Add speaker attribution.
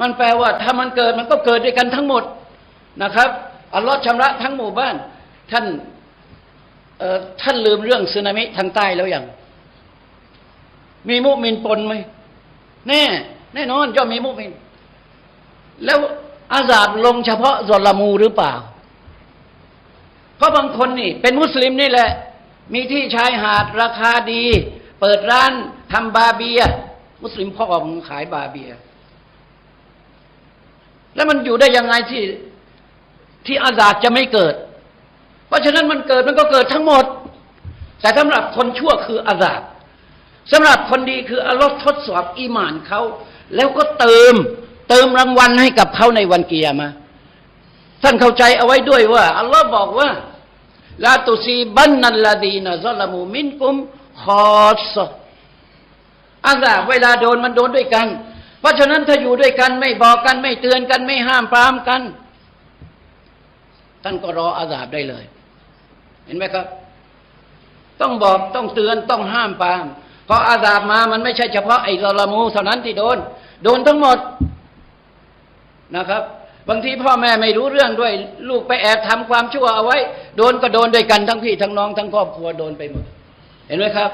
Speaker 1: มันแปลว่าถ้ามันเกิดมันก็เกิดด้วยกันทั้งหมดนะครับอัลลอฮ์ชำระทั้งหมู่บ้าน ท่านเออท่านลืมเรื่องสึนามิทางใต้แล้วยังมีมุมินปนไหมแน่ แน่นอนย่อมมีมุมิน แล้วอาซาบลงเฉพาะซอลามูหรือเปล่า เพราะบางคนนี่ เป็นมุสลิมนี่แหละ มีที่ชายหาดราคาดี เปิดร้านทำบาเบีย มุสลิมพ่อของขายบาเบีย แล้วมันอยู่ได้ยังไงที่ที่อาซาบจะไม่เกิด เพราะฉะนั้นมันเกิดมันก็เกิดทั้งหมด แต่สำหรับคนชั่วคืออาซาบสำหรับคนดีคืออัลลอฮ์ทดสอบอีหมานเขา แล้วก็เติม เติมรางวัลให้กับเขาในวันเกียร์มา ท่านเข้าใจเอาไว้ด้วยว่า อัลลอฮ์บอกว่าลาตุซีบันนัลลาดีนะซอลามูมินกุมคอสอาซาบเวลาโดนมันโดนด้วยกัน เพราะฉะนั้นถ้าอยู่ด้วยกันไม่บอกกันไม่เตือนกันไม่ห้ามปรามกัน ท่านก็รออาซาบได้เลย เห็นไหมครับ ต้องบอกต้องเตือนต้องห้ามปรามเพราะอาซาบมามันไม่ใช่เฉพาะไอ้ซอลามูเท่านั้นที่โดน โดนทั้งหมดนะครับ บางทีพ่อแม่ไม่รู้เรื่องด้วย ลูกไปแอบทำความชั่วเอาไว้ โดนก็โดนด้วยกันทั้งพี่ทั้งน้องทั้งครอบครัวโดนไปหมด เห็นไหมครับ